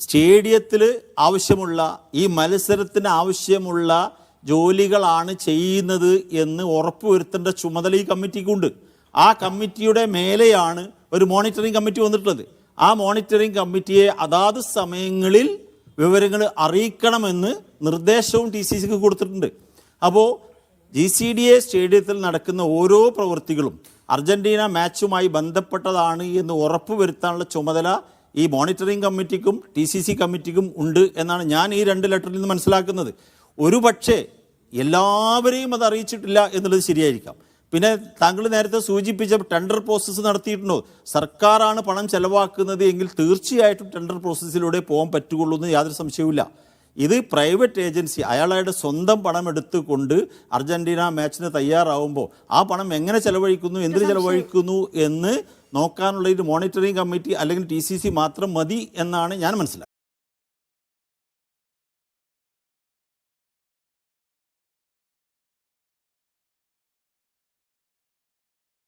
സ്റ്റേഡിയത്തിൽ ആവശ്യമുള്ള ഈ മത്സരത്തിന് ആവശ്യമുള്ള ജോലികളാണ് ചെയ്യുന്നത് എന്ന് ഉറപ്പുവരുത്തേണ്ട ചുമതല ഈ കമ്മിറ്റിക്കുണ്ട്. ആ കമ്മിറ്റിയുടെ മേലെയാണ് ഒരു മോണിറ്ററിംഗ് കമ്മിറ്റി വന്നിട്ടുള്ളത്. ആ മോണിറ്ററിംഗ് കമ്മിറ്റിയെ അതാത് സമയങ്ങളിൽ വിവരങ്ങൾ അറിയിക്കണമെന്ന് നിർദ്ദേശവും ടി സി സിക്ക് കൊടുത്തിട്ടുണ്ട്. അപ്പോൾ ജി സി ഡി എ സ്റ്റേഡിയത്തിൽ നടക്കുന്ന ഓരോ പ്രവൃത്തികളും അർജന്റീന മാച്ചുമായി ബന്ധപ്പെട്ടതാണ് എന്ന് ഉറപ്പുവരുത്താനുള്ള ചുമതല ഈ മോണിറ്ററിംഗ് കമ്മിറ്റിക്കും ടി സി സി കമ്മിറ്റിക്കും ഉണ്ട് എന്നാണ് ഞാൻ ഈ രണ്ട് ലെറ്ററിൽ നിന്ന് മനസ്സിലാക്കുന്നത്. ഒരു പക്ഷേ എല്ലാവരെയും അത് അറിയിച്ചിട്ടില്ല എന്നുള്ളത് ശരിയായിരിക്കാം. പിന്നെ താങ്കൾ നേരത്തെ സൂചിപ്പിച്ച ടെൻഡർ പ്രോസസ്സ് നടത്തിയിട്ടുണ്ടോ? സർക്കാരാണ് പണം ചെലവാക്കുന്നത് എങ്കിൽ തീർച്ചയായിട്ടും ടെൻഡർ പ്രോസസ്സിലൂടെ പോകാൻ പറ്റുകയുള്ളൂ എന്ന് യാതൊരു സംശയവുമില്ല. ഇത് പ്രൈവറ്റ് ഏജൻസി അയാളുടെ സ്വന്തം പണം എടുത്തുകൊണ്ട് അർജന്റീന മാച്ചിന് തയ്യാറാവുമ്പോൾ ആ പണം എങ്ങനെ ചെലവഴിക്കുന്നു എന്തിന് ചെലവഴിക്കുന്നു എന്ന് നോക്കാനുള്ള ഒരു മോണിറ്ററിംഗ് കമ്മിറ്റി അല്ലെങ്കിൽ ടി സി സി മാത്രം മതി എന്നാണ് ഞാൻ മനസ്സിലാക്കുന്നത്.